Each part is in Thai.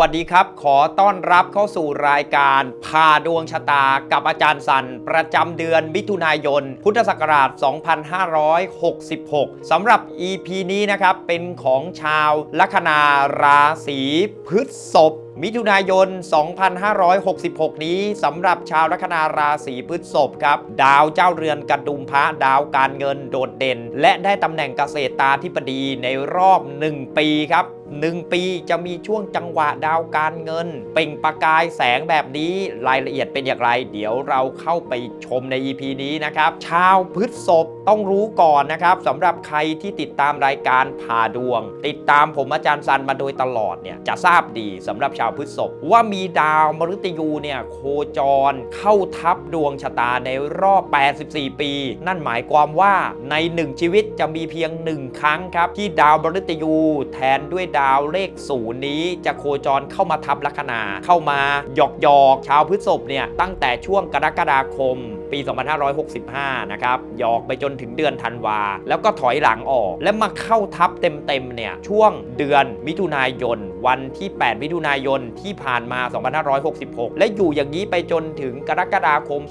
สวัสดีครับ ขอต้อนรับเข้าสู่รายการพาดวงชะตากับอาจารย์สัน ประจำเดือนมิถุนายน พุทธศักราช 2566 สำหรับ EP นี้นะครับ เป็นของชาวลัคนาราศีพฤษภมิถุนายน 2566 นี้สำหรับชาวลัคนาราศีพฤษภครับ ดาวเจ้าเรือนกระดุมพระดาวการเงินโดดเด่น และได้ตำแหน่งเกษตราธิบดีในรอบ 1 ปีครับ หนึ่งปีจะมีช่วงจังหวะดาวการเงิน เปล่งประกายแสงแบบนี้รายละเอียดเป็นอย่างไร เดี๋ยวเราเข้าไปชมใน EP นี้นะครับ ชาวพฤษภ ต้องรู้ก่อนนะครับสำหรับใครที่ติดตามรายการผ่าดวง ติดตามผมอาจารย์ซันมาโดยตลอดเนี่ยจะทราบดีสำหรับชาวพฤษภว่ามีดาวมฤตยูเนี่ยโคจรเข้าทับดวงชะตาในรอบ 84 ปี นั่นหมายความว่าในหนึ่งชีวิตจะมีเพียงหนึ่งครั้งครับ ที่ดาวมฤตยูแทนด้วยดาวเลขศูนย์นี้ จะโคจรเข้ามาทับลัคนาเข้ามาหยอกหยอกชาวพฤษภเนี่ยตั้งแต่ช่วงกรกฎาคมปี 2565 นะครับหยอกไปจนถึงเดือนธันวา แล้วก็ถอยหลังออก และมาเข้าทับเต็มๆเนี่ยช่วงเดือนมิถุนายน วันที่ 8 มิถุนายนที่ผ่านมา 2566 และอยู่อย่างนี้ไปจนถึงกรกฎาคม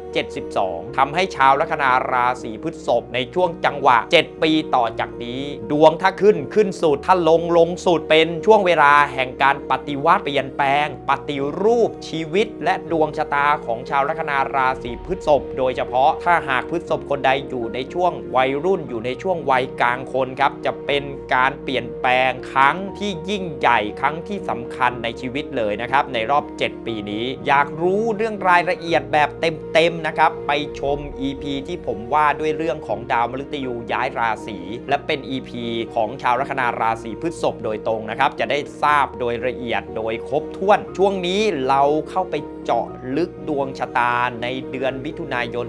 2572ทำให้ชาวลัคนาราศีพฤษภในช่วงจังหวะ 7 ปีต่อจากนี้ ดวงถ้าขึ้นขึ้นสุดถ้าลงลงสุดเป็นช่วงเวลาแห่งการปฏิวัติเปลี่ยนแปลง ปฏิรูปชีวิต และดวงชะตาของชาวลัคนาราศีพฤษภโดยเฉพาะถ้าหากพฤษภคนใดอยู่ในช่วงวัยรุ่นอยู่ในช่วงวัยกลางคนครับจะเป็นการเปลี่ยนแปลงครั้งที่ยิ่งใหญ่ครั้งที่สำคัญในชีวิตเลยนะครับในรอบ 7 ปีนี้ อยากรู้เรื่องรายละเอียดแบบเต็มๆนะครับไปชม EP ที่ผมว่าด้วยเรื่องของดาวมฤตยูย้ายราศีและเป็น EP ของชาวลัคนาราศีพฤษภโดยตรงนะครับจะได้ทราบโดยละเอียดโดยครบถ้วน ช่วงนี้เราเข้าไปเจาะลึกดวงชะตาในเดือนมิถุนายน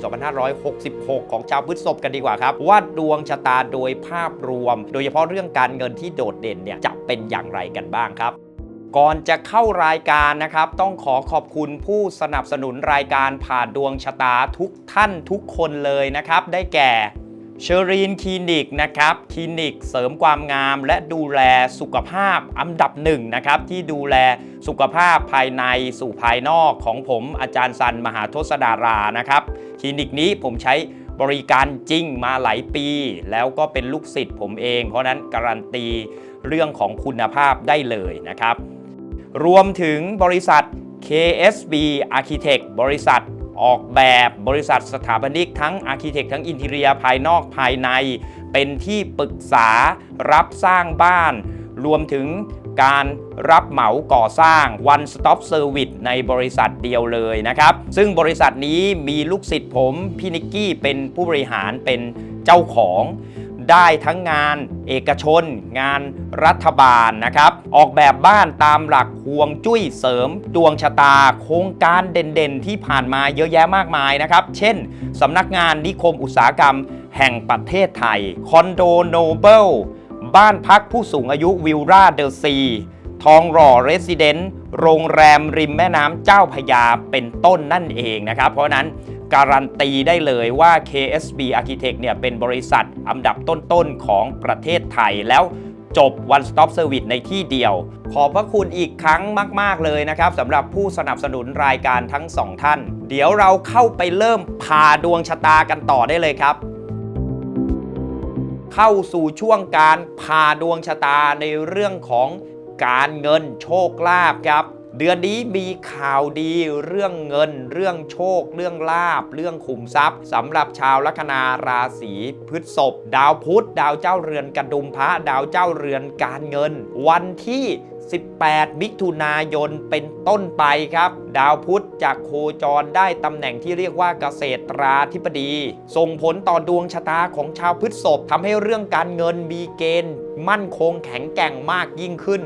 2566 ของชาวพฤษภกันดีกว่าครับ ว่าดวงชะตาโดยภาพรวม โดยเฉพาะเรื่องการเงินที่โดดเด่นเนี่ยจะเป็นอย่างไรกันบ้างครับก่อนจะเข้ารายการนะครับ ต้องขอขอบคุณผู้สนับสนุนรายการผ่านดวงชะตาทุกท่านทุกคนเลยนะครับ ได้แก่ เชอรีนคลินิกนะครับคลินิกเสริมความงาม และดูแลสุขภาพอันดับหนึ่งนะครับที่ดูแลสุขภาพภายในสู่ภายนอกของผมอาจารย์สันมหาทศดารานะครับคลินิกนี้ผมใช้บริการจริงมาหลายปี แล้วก็เป็นลูกศิษย์ผมเอง เพราะฉะนั้นการันตีเรื่องของคุณภาพได้เลยนะครับ รวมถึงบริษัท KSB Architect บริษัท ออกแบบบริษัทสถาปนิกทั้งอาร์เคเต็กทั้งอินเทียภายนอกภายใน เป็นที่ปรึกษารับสร้างบ้าน รวมถึงการรับเหมาก่อสร้าง One Stop Service ในบริษัทเดียวเลยนะครับ ซึ่งบริษัทนี้มีลูกศิษย์ผมพี่นิกกี้เป็นผู้บริหารเป็นเจ้าของ ได้ทั้งงานเอกชน งานรัฐบาลนะครับ ออกแบบบ้านตามหลักห่วงจุ้ยเสริมดวงชะตา โครงการเด่นๆ ที่ผ่านมาเยอะแยะมากมายนะครับ เช่นสำนักงานนิคมอุตสาหกรรมแห่งประเทศไทย คอนโดโนเบิลบ้านพักผู้สูงอายุวิลราเดอะซีทองหล่อเรสซิเดนต์โรงแรมริมแม่น้ำเจ้าพยาเป็นต้นนั่นเองนะครับ เพราะนั้น การันตีได้เลยว่า KSB Architect เนี่ยเป็นบริษัทอันดับต้นๆของประเทศไทยแล้วจบ One Stop Service ในที่เดียว ขอบพระคุณอีกครั้งมาก ๆ เลยนะครับสำหรับผู้สนับสนุนรายการทั้งสองท่าน เดี๋ยวเราเข้าไปเริ่มพาดวงชะตากันต่อได้เลยครับ เข้าสู่ช่วงการพาดวงชะตาในเรื่องของการเงินโชคลาภครับ เดือนนี้มีข่าวดีเรื่องเงิน เรื่องโชค เรื่องลาบ เรื่องขุมทรัพย์สำหรับชาวลัคนาราศีพฤษภดาวพุธดาวเจ้าเรือนกระดุมพระดาวเจ้าเรือนการเงิน วันที่ 18 มิถุนายนเป็นต้นไปครับ ดาวพุธจากโคจรได้ตำแหน่งที่เรียกว่าเกษตราธิบดี ส่งผลต่อดวงชะตาของชาวพฤษภทำให้เรื่องการเงินมีเกณฑ์ มั่นคงแข็งแกร่งมากยิ่งขึ้น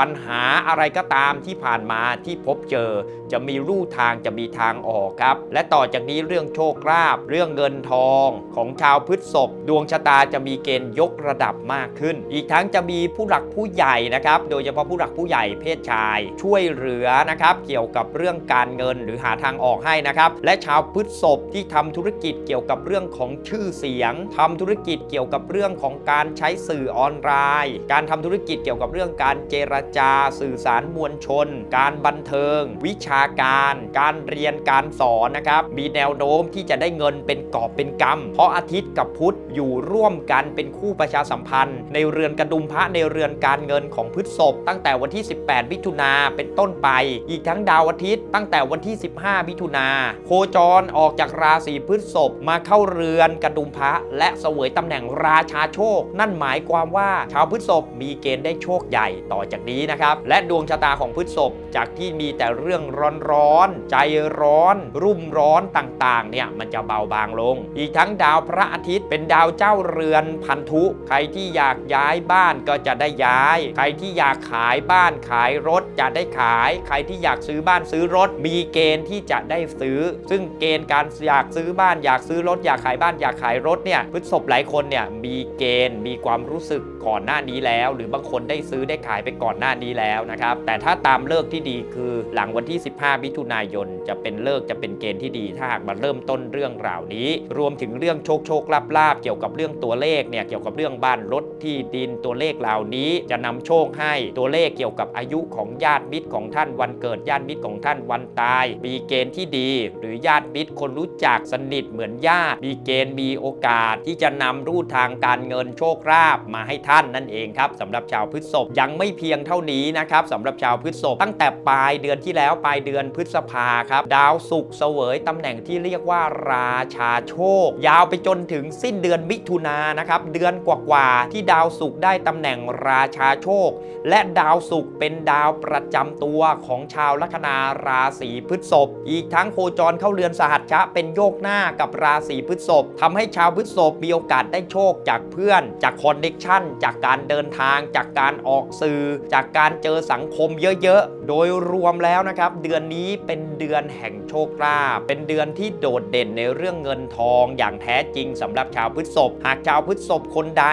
ปัญหาอะไรก็ตามที่ผ่านมาที่พบเจอ จะมีรูทางจะมีทางออกครับ และต่อจากนี้เรื่องโชคลาภเรื่องเงินทองของชาวพฤษภดวงชะตาจะมีเกณฑ์ยกระดับมากขึ้น อีกทั้งจะมีผู้หลักผู้ใหญ่นะครับ โดยเฉพาะผู้หลักผู้ใหญ่เพศชาย ช่วยเหลือนะครับ เกี่ยวกับเรื่องการเงินหรือหาทางออกให้นะครับ และชาวพฤษภที่ทำธุรกิจเกี่ยวกับเรื่องของชื่อเสียงทำธุรกิจเกี่ยวกับเรื่องของการใช้สื่อออนไลน์ การทำธุรกิจเกี่ยวกับเรื่องการเจรจาสื่อสารมวลชน การบันเทิง วิชาการ การเรียนการสอนนะครับมีแนวโน้มที่จะได้เงินเป็นกอบเป็นกำเพราะอาทิตย์กับพุธอยู่ร่วมกันเป็นคู่ประชาสัมพันธ์ ในเรือนกระดุมพระในเรือนการเงินของพฤษภตั้งแต่วันที่ 18 มิถุนาเป็นต้นไป อีกทั้งดาวอาทิตย์ตั้งแต่วันที่ 15 มิถุนาโคจรออกจากราศีพฤษภมาเข้าเรือนกระดุมพระและเสวยตำแหน่งราชาโชค นั่นหมายความว่าชาวพฤษภมีเกณฑ์ได้โชคใหญ่ต่อจากนี้นะครับ และดวงชะตาของพฤษภจากที่มีแต่เรื่องร้อนๆใจร้อน รุ่มร้อนต่างๆเนี่ยมันจะเบาบางลง อีกทั้งดาวพระอาทิตย์เป็นดาวเจ้าเรือนพันธุ ใครที่อยากย้ายบ้านก็จะได้ย้าย ใครที่อยากขายบ้านขายรถจะได้ขาย ใครที่อยากซื้อบ้านซื้อรถ มีเกณฑ์ที่จะได้ซื้อ ซึ่งเกณฑ์การอยากซื้อบ้านอยากซื้อรถอยากขายบ้านอยากขายรถเนี่ยพฤษภหลายคนเนี่ยมีเกณฑ์มีความรู้สึกก่อนหน้านี้แล้ว หรือบางคนได้ซื้อได้ขายไปก่อนหน้านี้แล้วนะครับ แต่ถ้าตามเลิกที่ดีคือหลังวันที่ 15 มิถุนายน จะเป็นเลิกจะเป็นเกณฑ์ที่ดี ถ้าหากมาเริ่มต้นเรื่องราวนี้ รวมถึงเรื่องโชคโชคลาภลาภเกี่ยวกับเรื่องตัวเลขเนี่ยเกี่ยวกับเรื่องบ้านรถที่ดินตัวเลขเหล่านี้จะนำโชคให้ตัวเลขเกี่ยวกับอายุของญาติมิตรของท่านวันเกิดญาติมิตรของท่านวันตาย มีเกณฑ์ที่ดี หรือญาติมิตรคนรู้จักสนิทเหมือนญาติมีเกณฑ์มีโอกาสที่จะนำรูทางการเงินโชคลาภมาให้ท่านนั่นเองครับสำหรับชาวพฤษภยังไม่เพียงเท่านี้นะครับสำหรับชาวพฤษภตั้งแต่ปลายเดือนที่แล้วปลายเดือนพฤษภาครับดาวศุกร์เสวยตำแหน่งที่เรียกว่าราชาโชค ยาวไปจนถึงสิ้นเดือนมิถุนายนนะครับเดือนกว่าๆที่ดาวศุกร์ได้ตำแหน่งราชาโชค และดาวศุกร์เป็นดาวประจำตัวของชาวลัคนาราศีพฤษภอีกทั้งโคจรเข้าเรือนสหัชชะเป็นโยกหน้ากับราศีพฤษภทำให้ชาวพฤษภมีโอกาสได้โชคจากเพื่อน จากคอนเนคชั่นจากการเดินทาง จากการออกสื่อ จากการเจอสังคมเยอะๆ โดยรวมแล้วนะครับ เดือนนี้เป็นเดือนแห่งโชคลาภเป็นเดือนที่โดดเด่นในเรื่องเงินทองอย่างแท้จริงสำหรับชาวพฤษภหากชาวพฤษภคนใด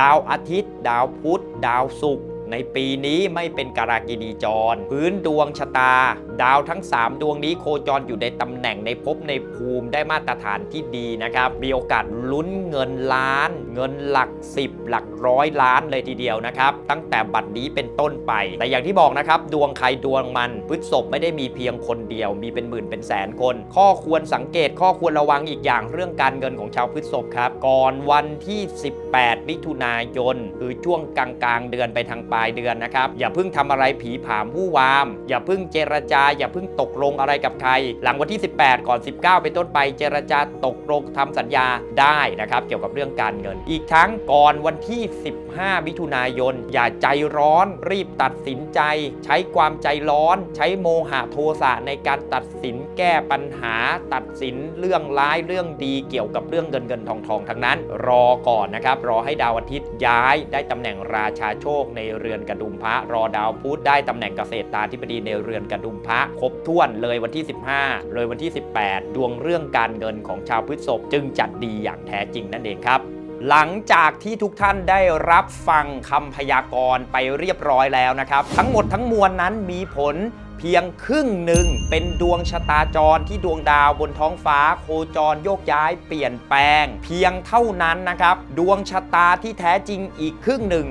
ดาวอาทิตย์ ดาวพุธดาวศุกร์ ในปีนี้ไม่เป็นการากินีจร พื้นดวงชะตา ดาวทั้ง 3 ดวงนี้โคจรอยู่ในตำแหน่งในภพในภูมิได้มาตรฐานที่ดีนะครับ มีโอกาสลุ้นเงินล้าน เงินหลัก 10 หลักร้อยล้านเลยทีเดียวนะครับ ตั้งแต่บัดนี้เป็นต้นไป แต่อย่างที่บอกนะครับ ดวงใครดวงมันพฤษภไม่ได้มีเพียงคนเดียว มีเป็นหมื่นเป็นแสนคน ข้อควรสังเกตข้อควรระวังอีกอย่างเรื่องการเงินของชาวพฤษภครับ ก่อนวันที่ 18 มิถุนายน คือช่วงกลางๆ เดือนไปทางปลายเดือนนะครับ อย่าเพิ่งทำอะไรผีผามวู่วาม อย่าเพิ่งเจรจา อย่าเพิ่งตกลงอะไรกับใคร หลังวันที่ 18 ก่อน 19 เป็นต้นไปเจรจาตกลงทำสัญญาได้นะครับ เกี่ยวกับเรื่องการเงิน อีกทั้งก่อนวันที่ 15 มิถุนายน อย่าใจร้อน รีบตัดสินใจ ใช้ความใจร้อน ใช้โมหะโทสะในการตัดสินแก้ปัญหา ตัดสินเรื่องร้ายเรื่องดีเกี่ยวกับเรื่องเงินเงินทองทองทั้งนั้น รอก่อนนะครับรอให้ดาวอาทิตย์ย้ายได้ตำแหน่งราชาโชคในเรือนกระดุมพระรอดาวพุธได้ตำแหน่งเกษตรตาธิบดีในเรือนกระดุมพระครบถ้วนเลยวันที่ 15 เลยวันที่ 18 ดวงเรื่องการเงินของชาวพฤษภจึงจัดดีอย่างแท้จริงนั่นเองครับหลังจากที่ทุกท่านได้รับฟังคำพยากรณ์ไปเรียบร้อยแล้วนะครับ ทั้งหมดทั้งมวลนั้นมีผลเพียงครึ่งหนึ่งเป็นดวงชะตาจรที่ดวงดาวบนท้องฟ้า โคจรโยกย้ายเปลี่ยนแปลง เพียงเท่านั้นนะครับ ดวงชะตาที่แท้จริงอีกครึ่งหนึ่ง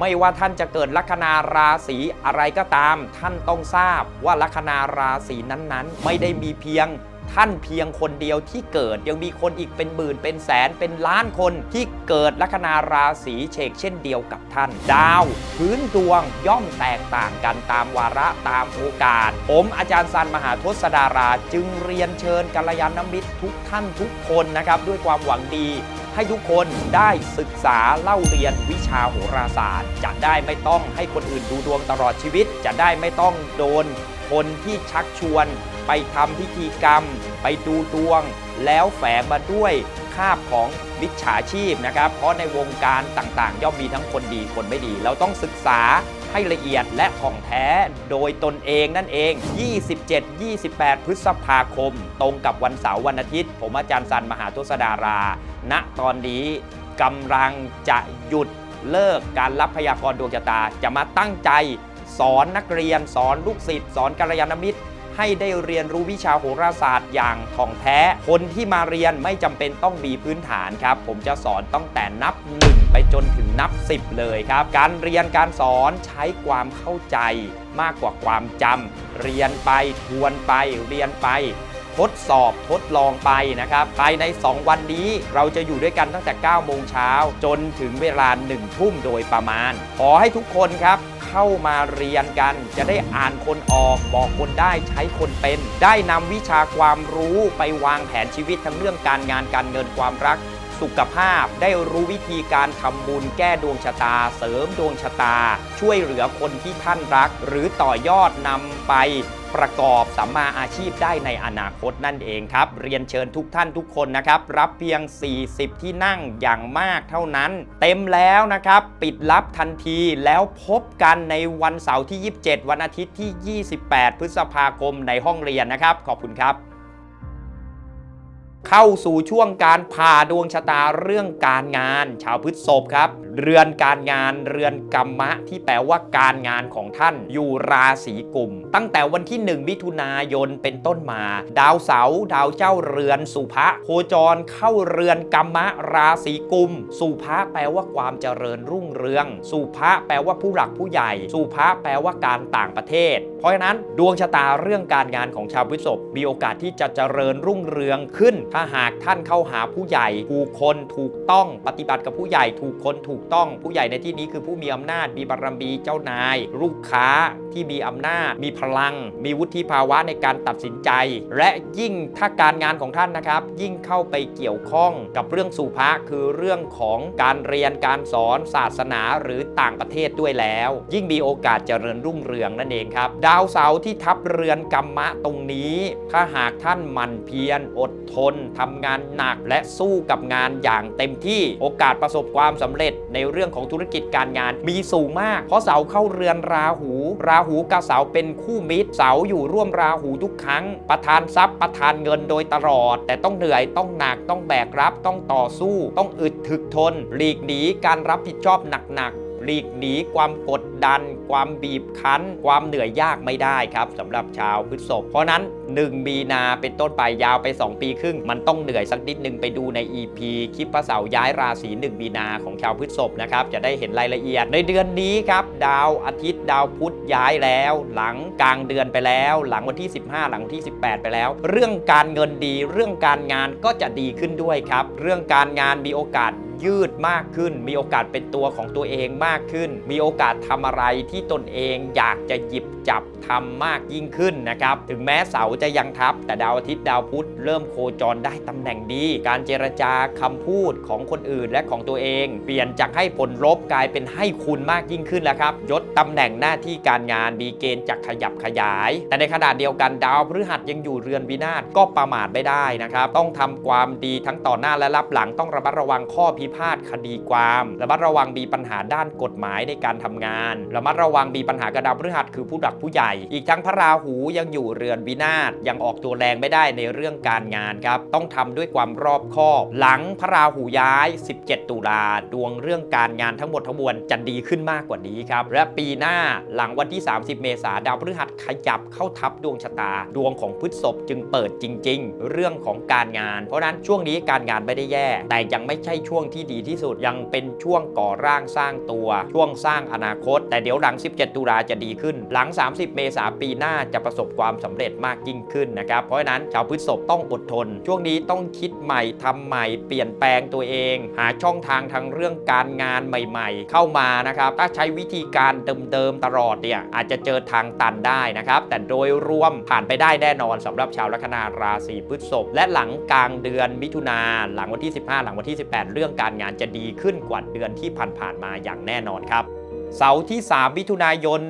ไม่ว่าท่านจะเกิดลัคนาราศีอะไรก็ตาม ท่านต้องทราบว่าลัคนาราศีนั้นๆ ไม่ได้มีเพียงท่านเพียงคนเดียวที่เกิดยังมีคนอีกเป็นหมื่นเป็นแสนเป็นล้านคนที่เกิดลัคนาราศีเชกเช่นเดียวกับท่าน ดาวพื้นดวงย่อมแตกต่างกันตามวาระตามโอกาส ผมอาจารย์สันมหาทศดารา จึงเรียนเชิญกัลยาณมิตรทุกท่านทุกคนนะครับ ด้วยความหวังดี ให้ทุกคนได้ศึกษาเล่าเรียนวิชาโหราศาสตร์ จะได้ไม่ต้องให้คนอื่นดูดวงตลอดชีวิต จะได้ไม่ต้องโดนคนที่ชักชวน ไปทำพิธีกรรม ไปดูดวง แล้วแฝงมาด้วยคาบของมิจฉาชีพนะครับ เพราะในวงการต่างๆ ย่อมมีทั้งคนดีคนไม่ดี เราต้องศึกษา ให้ละเอียดและท่องแท้โดยตนเองนั่นเอง 27-28 พฤษภาคม ตรงกับวันเสาร์วันอาทิตย์ ผมอาจารย์สันมหาทศดารา ณตอนนี้กำลังจะหยุดเลิกการรับพยากรณ์ดวงชะตา จะมาตั้งใจ สอนนักเรียน สอนลูกศิษย์ สอนกัลยาณมิตร ให้ได้เรียนรู้วิชาโหราศาสตร์อย่างถ่องแท้ คนที่มาเรียนไม่จำเป็นต้องมีพื้นฐานครับ ผมจะสอนตั้งแต่นับ 1 ไปจนถึงนับ 10 เลยครับ การเรียนการสอนใช้ความเข้าใจมากกว่าความจำเรียนไปทวนไปเรียนไปทดสอบทดลองไปนะครับ ภายใน 2 วันนี้เราจะอยู่ด้วยกันตั้งแต่ 9 โมงเช้า จนถึงเวลา 1 ทุ่มโดยประมาณ ขอให้ทุกคนครับ เข้ามาเรียนกัน จะได้อ่านคนออก บอกคนได้ใช้คนเป็น ได้นำวิชาความรู้ไปวางแผนชีวิตทั้งเรื่องการงานการเงินความรัก สุขภาพ ได้รู้วิธีการทำบุญแก้ดวงชะตา เสริมดวงชะตา ช่วยเหลือคนที่ท่านรัก หรือต่อยอดนำไปประกอบสัมมาอาชีพได้ในอนาคตนั่นเองครับ เรียนเชิญทุกท่านทุกคนนะครับ รับเพียง 40 ที่นั่งอย่างมากเท่านั้น เต็มแล้วนะครับ ปิดรับทันทีแล้วพบกันในวันเสาร์ที่ 27 วันอาทิตย์ที่ 28 พฤษภาคมในห้องเรียนนะครับ ขอบคุณครับ เข้าสู่ช่วงการผ่าดวงชะตาเรื่องการงาน ชาวพฤษภครับ เรือนการงานเรือนกรรมะ ที่แปลว่าการงานของท่านอยู่ราศีกุม ตั้งแต่วันที่ 1 มิถุนายนเป็นต้นมา ดาวเสาร์ดาวเจ้าเรือนสุภะโคจรเข้าเรือนกรรมะราศีกุม สุภะแปลว่าความเจริญรุ่งเรือง สุภะแปลว่าผู้หลักผู้ใหญ่ สุภะแปลว่าการต่างประเทศ เพราะฉะนั้นดวงชะตาเรื่องการงานของชาวพฤษภมีโอกาสที่จะเจริญรุ่งเรืองขึ้นถ้าหากท่านเข้าหาผู้ใหญ่ถูกคนถูกต้องปฏิบัติกับผู้ใหญ่ถูกคนถูกต้องผู้ใหญ่ในที่นี้คือผู้มีอำนาจมีบารมีเจ้านาย ลูกค้าที่มีอำนาจ มีพลัง มีวุฒิภาวะในการตัดสินใจ และยิ่งถ้าการงานของท่านนะครับ ยิ่งเข้าไปเกี่ยวข้องกับเรื่องสุภะคือเรื่องของการเรียนการสอนศาสนาหรือต่างประเทศด้วยแล้ว ยิ่งมีโอกาสเจริญรุ่งเรืองนั่นเองครับ ดาวเสาร์ที่ทับเรือนกรรมะตรงนี้ ถ้าหากท่านหมั่นเพียรอดทนทำงานหนักและสู้กับงานอย่างเต็มที่โอกาสประสบความสำเร็จในเรื่องของธุรกิจการงานมีสูงมาก เพราะเสาเข้าเรือนราหู ราหูกับเสาเป็นคู่มิตร เสาอยู่ร่วมราหูทุกครั้ง ประทานทรัพย์ประทานเงินโดยตลอด แต่ต้องเหนื่อยต้องหนักต้องแบกรับต้องต่อสู้ ต้องอึดถึกทน หลีกหนีการรับผิดชอบหนักๆ หลีกหนีความกดดัน ความบีบคั้น ความเหนื่อยยากไม่ได้ครับสำหรับชาวพฤษภเพราะนั้น 1 มีนาเป็นต้นไปยาวไป 2 ปีครึ่ง มันต้องเหนื่อยสักนิดนึงไปดูใน EP คลิปพระเสาร์ย้ายราศี 1 มีนาของชาวพฤษภนะครับจะได้เห็นรายละเอียดในเดือนนี้ครับดาวอาทิตย์ดาวพุธย้ายแล้ว หลังกลางเดือนไปแล้ว หลังวันที่ 15 หลังวันที่ 18 ไปแล้ว เรื่องการเงินดี เรื่องการงานก็จะดีขึ้นด้วยครับ เรื่องการงานมีโอกาสยืดมากขึ้น มีโอกาสเป็นตัวของตัวเองมากขึ้น มีโอกาสทำอะไรที่ตนเองอยากจะหยิบจับทำมากยิ่งขึ้นนะครับ ถึงแม้เสาจะยังทับ แต่ดาวอาทิตย์ดาวพุธเริ่มโคจรได้ตำแหน่งดี การเจรจาคำพูดของคนอื่นและของตัวเอง เปลี่ยนจากให้ผลลบกลายเป็นให้คุณมากยิ่งขึ้นแล้วครับ ยศตำแหน่งหน้าที่การงานมีเกณฑ์จากขยับขยาย แต่ในขณะเดียวกันดาวพฤหัสยังอยู่เรือนวินาศก็ประมาทไม่ได้นะครับ ต้องทำความดีทั้งต่อหน้าและรับหลังต้องระมัดระวังข้อพิพาทคดีความระมัดระวังมีปัญหาด้านกฎหมายในการทำงานระมัดระวังมีปัญหากระดาวพฤหัสคือผู้หลักผู้ใหญ่ อีกทั้งพระราหูยังอยู่เรือนวินาศยังออกตัวแรงไม่ได้ในเรื่องการงานครับต้องทำด้วยความรอบคอบ หลังพระราหูย้าย 17 ตุลาดวงเรื่องการงานทั้งหมดทั้งมวลจะดีขึ้นมากกว่านี้ครับและปีหน้าหลังวันที่ 30 เมษาดาวพฤหัสขยับเข้าทับดวงชะตา ดวงของพฤษภจึงเปิดจริง ๆ เรื่องของการงาน เพราะฉะนั้นช่วงนี้การงานไม่ได้แย่ แต่ยังไม่ใช่ช่วงที่ดีที่สุดยังเป็นช่วงก่อร่างสร้างตัว ช่วงสร้างอนาคต แต่เดี๋ยวหลัง 17 ตุลาจะดีขึ้น หลัง 30 เมษาปีหน้าจะประสบความสำเร็จมากยิ่งขึ้นนะครับเพราะฉะนั้นชาวพฤษภต้องอดทน ช่วงนี้ต้องคิดใหม่ทำใหม่เปลี่ยนแปลงตัวเอง หาช่องทางทางเรื่องการงานใหม่ ๆ เข้ามานะครับถ้าใช้วิธีการเดิมๆตลอดเนี่ยอาจจะเจอทางตันได้นะครับแต่โดยรวมผ่านไปได้แน่นอนสำหรับชาวลัคนาราศีพฤษภและหลังกลางเดือนมิถุนาหลังวันที่ 15 หลังวันที่ 18 เรื่องการงานจะดีขึ้นกว่าเดือนที่ผ่านๆมาอย่างแน่นอนครับ เสาร์ที่ 3 มิถุนายน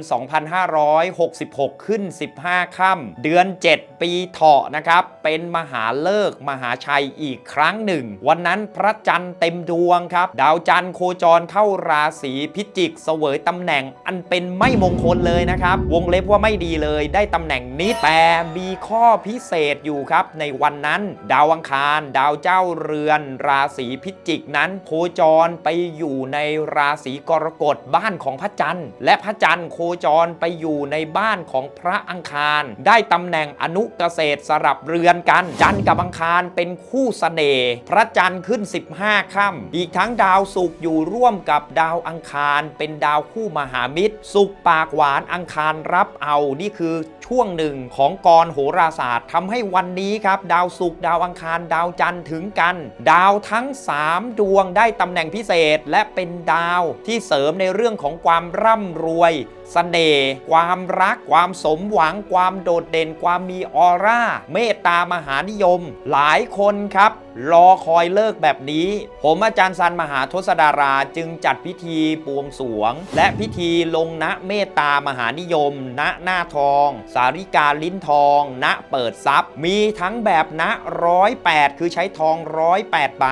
2566 ขึ้น 15 ค่ำเดือน 7 ปีเถาะนะครับ เป็นมหาเลิกมหาชัยอีกครั้งหนึ่ง วันนั้นพระจันทร์เต็มดวงครับ ดาวจันทร์โคจรเข้าราศีพิจิกเสวยตำแหน่งอันเป็นไม่มงคลเลยนะครับ วงเล็บว่าไม่ดีเลยได้ตำแหน่งนี้แต่มีข้อพิเศษอยู่ครับ ในวันนั้น ดาวอังคาร ดาวเจ้าเรือน ราศีพิจิกนั้น โคจรไปอยู่ในราศีกรกฎบ้านของพระจันทร์ และพระจันทร์โคจรไปอยู่ในบ้านของพระอังคาร ได้ตำแหน่งอนุเกษตรสลับเรือนกัน จันทร์กับอังคารเป็นคู่เสน่ห์พระจันทร์ขึ้น 15ค่ำอีกทั้งดาวศุกร์อยู่ร่วมกับดาวอังคาร เป็นดาวคู่มหามิตรสุขปากหวานอังคารรับเอานี่คือช่วงหนึ่งของกรโหราศาสตร์ทำให้วันนี้ครับดาวศุกร์ดาวอังคาร ดาวจันทร์ถึงกัน ดาวทั้ง 3 ดวงได้ตำแหน่งพิเศษ และเป็นดาวที่เสริมในเรื่องของความร่ำรวย เสน่ห์ความรัก ความสมหวัง ความโดดเด่น ความมีออร่า เมตตามหานิยม หลายคนครับ รอคอยเลิกแบบนี้ ผมอาจารย์ซันมหาทศดาราจึงจัดพิธีบวงสวง และพิธีลงณเมตตามหานิยม ณหน้าทอง สาริกาลิ้นทอง ณเปิดทรัพย์ มีทั้งแบบณร้อยแปดคือใช้ทองร้อยแปดใบ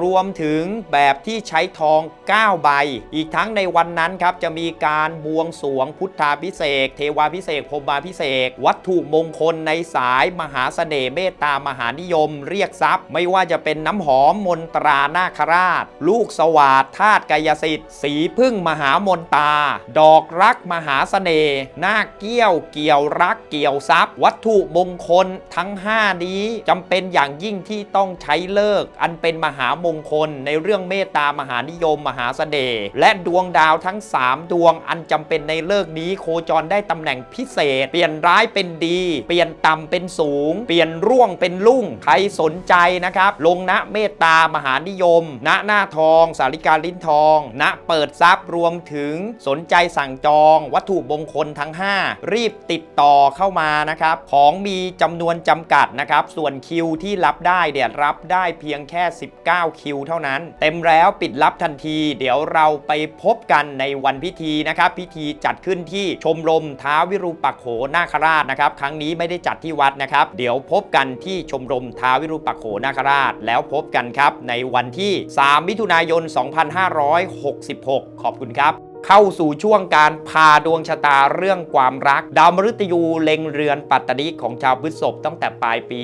รวมถึงแบบที่ใช้ทอง 9 ใบ อีกทั้งในวันนั้นครับจะมีการบวงสรวง พุทธาพิเศษ เทวาพิเศษพรมาพิเศษ วัตถุมงคลในสายมหาเสน่ห์เมตตามหานิยม เรียกทรัพย์ ไม่ว่าจะเป็นน้ำหอมมนตรานาคราช ลูกสวาดธาตุกายสิทธิ์สีพึ่งมหามนตา ดอกรักมหาเสน่ห์นาคเกี้ยวเกี่ยวรักเกี่ยวทรัพย์ วัตถุมงคลทั้ง 5 นี้จำเป็นอย่างยิ่งที่ต้องใช้เลิก อันเป็นมหามงคลในเรื่องเมตตามหานิยมมหาเสน่ห์และดวงดาวทั้ง 3 ดวงอันจำเป็นในเลิกนี้โคจรได้ตำแหน่งพิเศษ เปลี่ยนร้ายเป็นดี เปลี่ยนต่ำเป็นสูง เปลี่ยนร่วงเป็นลุ่ง ใครสนใจนะครับ ลงณเมตตามหานิยม ณหน้าทอง สาริกาลิ้นทอง ณเปิดทรัพย์รวมถึงสนใจสั่งจอง วัตถุมงคลทั้ง 5 รีบติดต่อเข้ามานะครับ ของมีจำนวนจำกัดนะครับ ส่วนคิวที่รับได้เดี๋ยวรับได้เพียงแค่ 19 คิวเท่านั้น เต็มแล้วปิดรับทันที เดี๋ยวเราไปพบกันในวันพิธีนะครับ พิธีจัดขึ้นที่ชมรมท้าววิรูปักโขนาคราชนะครับ ครั้งนี้ไม่ได้จัดที่วัดนะครับ เดี๋ยวพบกันที่ชมรมท้าววิรูปักโขนาคราช แล้วพบกันครับในวันที่ 3 มิถุนายน 2566 ขอบคุณครับ เข้าสู่ช่วงการพาดวงชะตาเรื่องความรัก ดาวมฤตยูเล็งเรือนปัตตนิของชาวพฤษภตั้งแต่ปลายปี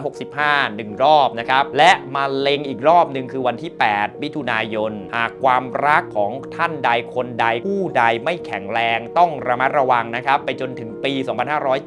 2565หนึ่งรอบนะครับ และมาเล็งอีกรอบหนึ่งคือวันที่ 8 มิถุนายน หากความรักของท่านใดคนใดผู้ใดไม่แข็งแรงต้องระมัดระวังนะครับ ไปจนถึงปี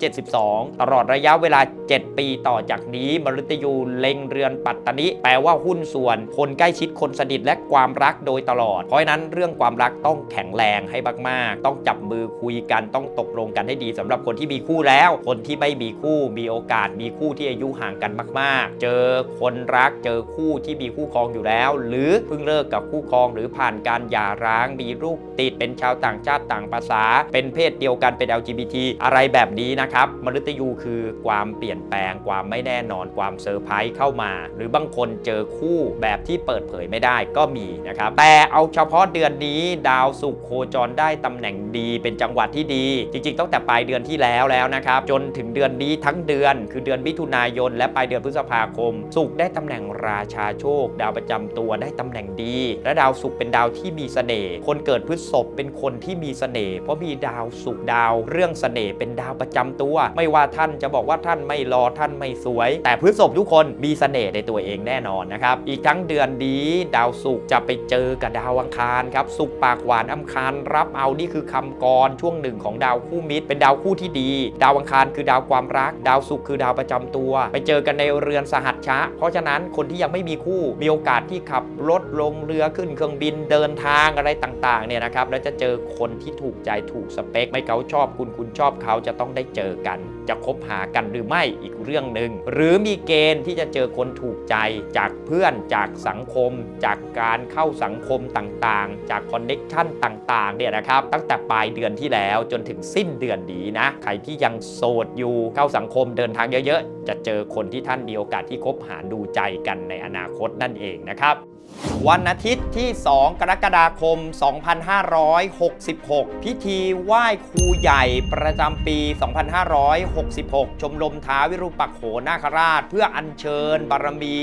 2572 ตลอดระยะเวลา 7 ปีต่อจากนี้มฤตยูเล็งเรือนปัตตนิแปลว่าหุ้นส่วน คนใกล้ชิดคนสนิทและความรักโดยตลอด เพราะฉะนั้นเรื่องความรักต้องแข็งแรงให้มากๆ ต้องจับมือคุยกันต้องตกลงกันให้ดีสำหรับคนที่มีคู่แล้ว คนที่ไม่มีคู่มีโอกาสมีคู่ที่อายุห่างกันมาก ๆ เจอคนรักเจอคู่ที่มีคู่ครองอยู่แล้ว หรือเพิ่งเลิกกับคู่ครองหรือผ่านการหย่าร้างมีลูกติดเป็นชาวต่างชาติต่างภาษา เป็นเพศเดียวกันเป็น LGBT อะไรแบบนี้นะครับมฤตยูคือความเปลี่ยนแปลงความไม่แน่นอนความเซอร์ไพรส์เข้ามา หรือบางคนเจอคู่แบบที่เปิดเผยไม่ได้ก็มีนะครับแต่เอาเฉพาะเดือนนี้ดาวศุกร์โคจรได้ตำแหน่งดีเป็นจังหวัดที่ดี จริงๆตั้งแต่ปลายเดือนที่แล้วแล้วนะครับ จนถึงเดือนนี้ทั้งเดือน คือเดือนมิถุนายน และปลายเดือนพฤษภาคมศุกร์ได้ตำแหน่งราชาโชค ดาวประจำตัวได้ตำแหน่งดี และดาวศุกร์เป็นดาวที่มีเสน่ห์คนเกิดพฤษภเป็นคนที่มีเสน่ห์เพราะมีดาวศุกร์ดาว เรื่องเสน่ห์เป็นดาวประจำตัว ไม่ว่าท่านจะบอกว่าท่านไม่รอท่านไม่สวย แต่พฤษภทุกคนมีเสน่ห์ในตัวเองแน่นอนนะครับอีกทั้งเดือนนี้ดาวศุกร์จะไปเจอกับดาวอังคารครับศุกร์ปากหวานอังคารรับเอานี่คือคำกรช่วงหนึ่งของดาวคู่มิตร เป็นดาวคู่ที่ดี ดาวอังคารคือดาวความรัก ดาวศุกร์คือดาวประจำตัว ไปเจอกันในเรือนสหัชชะ เพราะฉะนั้นคนที่ยังไม่มีคู่มีโอกาสที่ขับรถลงเรือขึ้นเครื่องบินเดินทางอะไรต่างๆเนี่ยนะครับแล้วจะเจอคนที่ถูกใจถูกสเปค ไม่เขาชอบคุณคุณชอบเขาจะต้องได้เจอกัน จะคบหากันหรือไม่อีกเรื่องหนึ่ง หรือมีเกณฑ์ที่จะเจอคนถูกใจจากเพื่อนจากสังคม จากการเข้าสังคมต่างๆ จากคอนเน็กชันต่างๆเนี่ยนะครับตั้งแต่ปลายเดือนที่แล้วจนถึงสิ้นเดือนนี้นะใครที่ยังโสดอยู่เข้าสังคมเดินทางเยอะๆ จะเจอคนที่ท่านมีโอกาสที่คบหาดูใจกันในอนาคตนั่นเองนะครับ วันอาทิตย์ที่ 2 กรกฎาคม 2566 พิธีไหว้ครูใหญ่ประจำปี 2566 ชมรมท้าวิรูปักโขนาคราช เพื่ออัญเชิญบารมี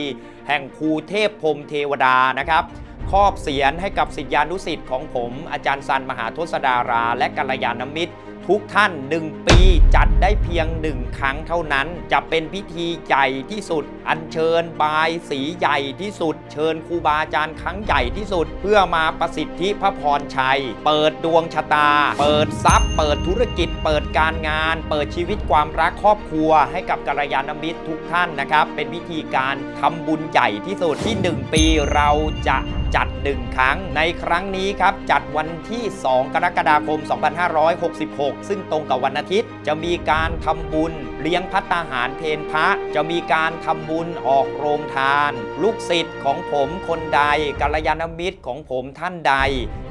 แห่งครูเทพพรมเทวดานะครับครอบเสียนให้กับสิทธิานุสิทธิ์ของผม อาจารย์ซันมหาทศดารา และกัลยาณมิตร ทุกท่าน 1 ปีจัดได้เพียง 1 ครั้งเท่านั้น จะเป็นพิธีใหญ่ที่สุด อัญเชิญบายสีใหญ่ที่สุด เชิญครูบาอาจารย์ครั้งใหญ่ที่สุด เพื่อมาประสิทธิพระพรชัย เปิดดวงชะตา เปิดทรัพย์ เปิดธุรกิจ เปิดการงาน เปิดชีวิตความรักครอบครัว ให้กับกัลยาณมิตรทุกท่านนะครับ เป็นวิธีการทำบุญใหญ่ที่สุดที่ 1 ปีเราจะจัด 1 ครั้ง ในครั้งนี้ครับจัดวันที่ 2 กรกฎาคม 2566ซึ่งตรงกับวันอาทิตย์ จะมีการทำบุญ เลี้ยงพัตตาหารเพนพระ จะมีการทำบุญออกโรงทาน ลูกศิษย์ของผมคนใดกัลยาณมิตรของผมท่านใด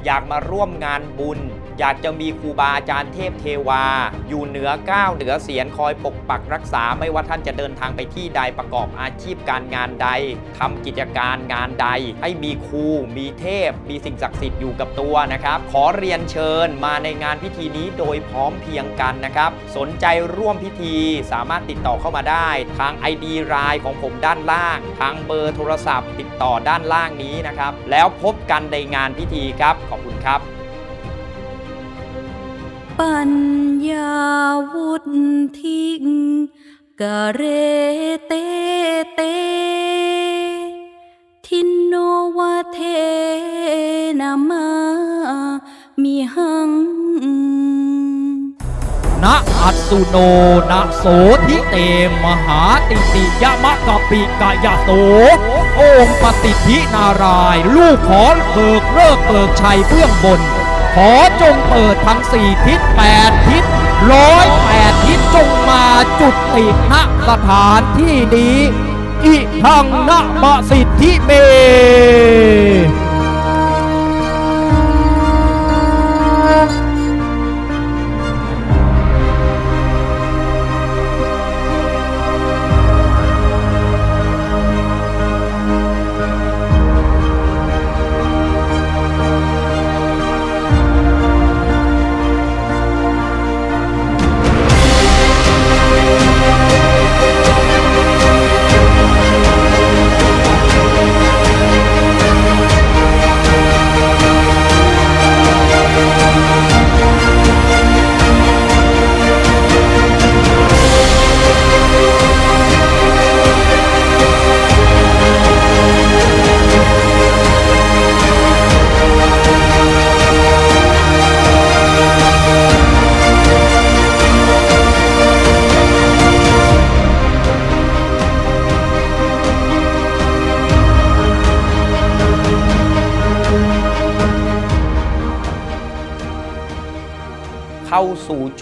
อยากมาร่วมงานบุญ อยากจะมีครูบาอาจารย์เทพเทวา อยู่เหนือก้าวเหนือเสียนคอยปกปักรักษาไม่ว่าท่านจะเดินทางไปที่ใดประกอบอาชีพการงานใดทำกิจการงานใด ให้มีครูมีเทพ มีสิ่งศักดิ์สิทธิ์อยู่กับตัวนะครับ ขอเรียนเชิญมาในงานพิธีนี้โดยพร้อมเพียงกันนะครับ สนใจร่วมพิธีสามารถติดต่อเข้ามาได้ ทาง ID รายของผมด้านล่าง ทางเบอร์โทรศัพท์ ติดต่อด้านล่างนี้นะครับ แล้วพบกันในงานพิธีครับ ขอบคุณครับ ปัญญาวุธิงกะเรเตเต ทินโนวะเทนามามิหังนะอัตสุโนนะโสทิเตมหาติติยะมะกะปิกะยะโสองปฏิทินาราย ลูกขอเบิกเลิกเบิกชัยเบื้องบน ขอจงเปิดทั้งสี่ทิศแปดทิศร้อยแปดทิศจงมาจุดติณสถานที่นี้ อิทังนะมะสิทธิเม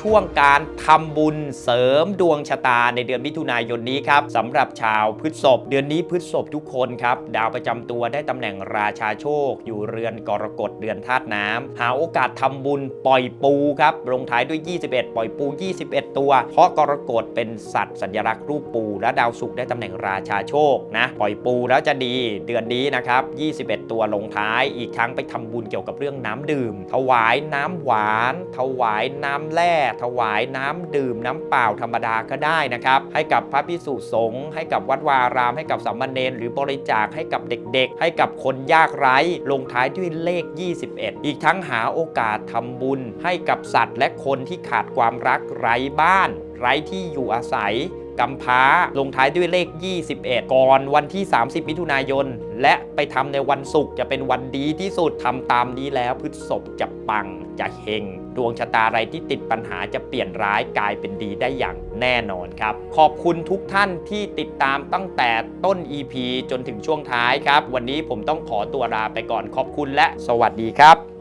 ช่วงการทำบุญเสริมดวงชะตาในเดือนมิถุนายนนี้ครับสำหรับชาวพฤษภเดือนนี้พฤษภทุกคนครับดาวประจำตัวได้ตำแหน่งราชาโชค อยู่เรือนกรกฎเดือนธาตุน้ำหาโอกาสทำบุญปล่อยปูครับลงท้ายด้วย 21 ปล่อยปู 21 ตัว เพราะกรกฎเป็นสัตว์สัญลักษณ์รูปปู และดาวศุกร์ได้ตำแหน่งราชาโชคนะปล่อยปูแล้วจะดีเดือนนี้นะครับ 21 ตัวลงท้ายอีกทั้งไปทำบุญเกี่ยวกับเรื่องน้ำดื่ม ถวายน้ำหวาน ถวายน้ำแร่ถวายน้ำดื่มน้ำเปล่าธรรมดาก็ได้นะครับ ให้กับพระพิสุสงฆ์ให้กับวัดวาราม ให้กับสามเณรหรือบริจาคให้กับเด็กๆ ให้กับคนยากไร้ ลงท้ายด้วยเลข 21 อีกทั้งหาโอกาสทำบุญ ให้กับสัตว์และคนที่ขาดความรักไร้บ้าน ไร้ที่อยู่อาศัย กำพร้า ลงท้ายด้วยเลข 21 ก่อนวันที่ 30 มิถุนายน และไปทำในวันศุกร์จะเป็นวันดีที่สุดทำตามนี้แล้วพฤษภจะปังจะเฮงดวงชะตาอะไรที่ติดปัญหาจะเปลี่ยนร้ายกลายเป็นดีได้อย่างแน่นอนครับ ขอบคุณทุกท่านที่ติดตามตั้งแต่ต้น EP จนถึงช่วงท้ายครับ วันนี้ผมต้องขอตัวลาไปก่อนขอบคุณและสวัสดีครับ